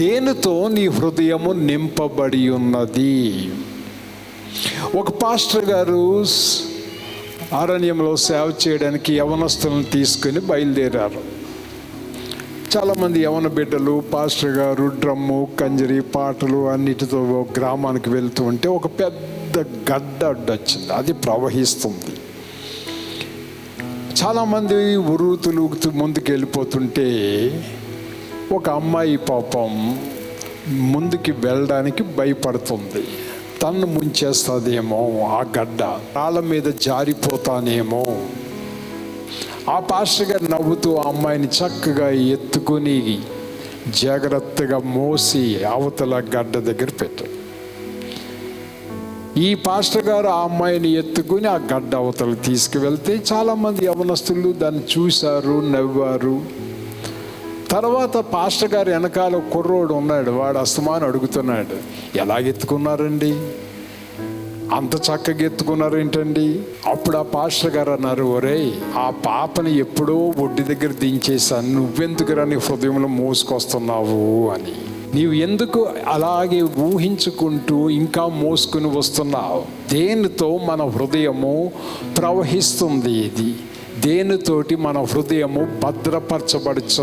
దేనితో నీ హృదయము నింపబడి ఉన్నది ఒక పాస్టర్ గారు అరణ్యంలో సేవ చేయడానికి యవనస్తులను తీసుకుని బయలుదేరారు. చాలామంది యవన బిడ్డలు పాస్టర్ గారు డ్రమ్ము కంజరి పాటలు అన్నిటితో గ్రామానికి వెళ్తూ ఉంటే ఒక పెద్ద గడ్డ అడ్డొచ్చింది. అది ప్రవహిస్తుంది. చాలామంది ఉరుతులు ముందుకు వెళ్ళిపోతుంటే ఒక అమ్మాయి పాపం ముందుకి వెళ్ళడానికి భయపడుతుంది. తన్ను ముంచేస్తుందేమో ఆ గడ్డ. రాళ్ళ మీద జారిపోతానేమో. ఆ పాస్టర్ గారు నవ్వుతూ ఆ అమ్మాయిని చక్కగా ఎత్తుకొని జాగ్రత్తగా మోసి అవతల గడ్డ దగ్గర పెట్టారు ఈ పాస్టర్ గారు ఆ అమ్మాయిని ఎత్తుకుని ఆ గడ్డ అవతల తీసుకువెళ్తే చాలామంది యవనస్తులు దాన్ని చూశారు నవ్వారు. తర్వాత పాస్టర్ గారు వెనకాల కుర్రోడు ఉన్నాడు. వాడు అస్తమాను అడుగుతున్నాడు. ఎలాగెత్తుకున్నారండి? అంత చక్కగా ఎత్తుకున్నారు ఏంటండి అప్పుడు ఆ పాస్టర్ గారు అన్నారు ఒరేయ్ ఆ పాపని ఎప్పుడో ఒడ్డి దగ్గర దించేశాను. నువ్వెందుకురా నీ హృదయంలో మోసుకొస్తున్నావు? అని. నీవు ఎందుకు అలాగే ఊహించుకుంటూ ఇంకా మోసుకుని వస్తున్నావు? దేనితో మన హృదయము ప్రవహిస్తుంది ఇది? దేనితోటి మన హృదయము భద్రపరచబడుచు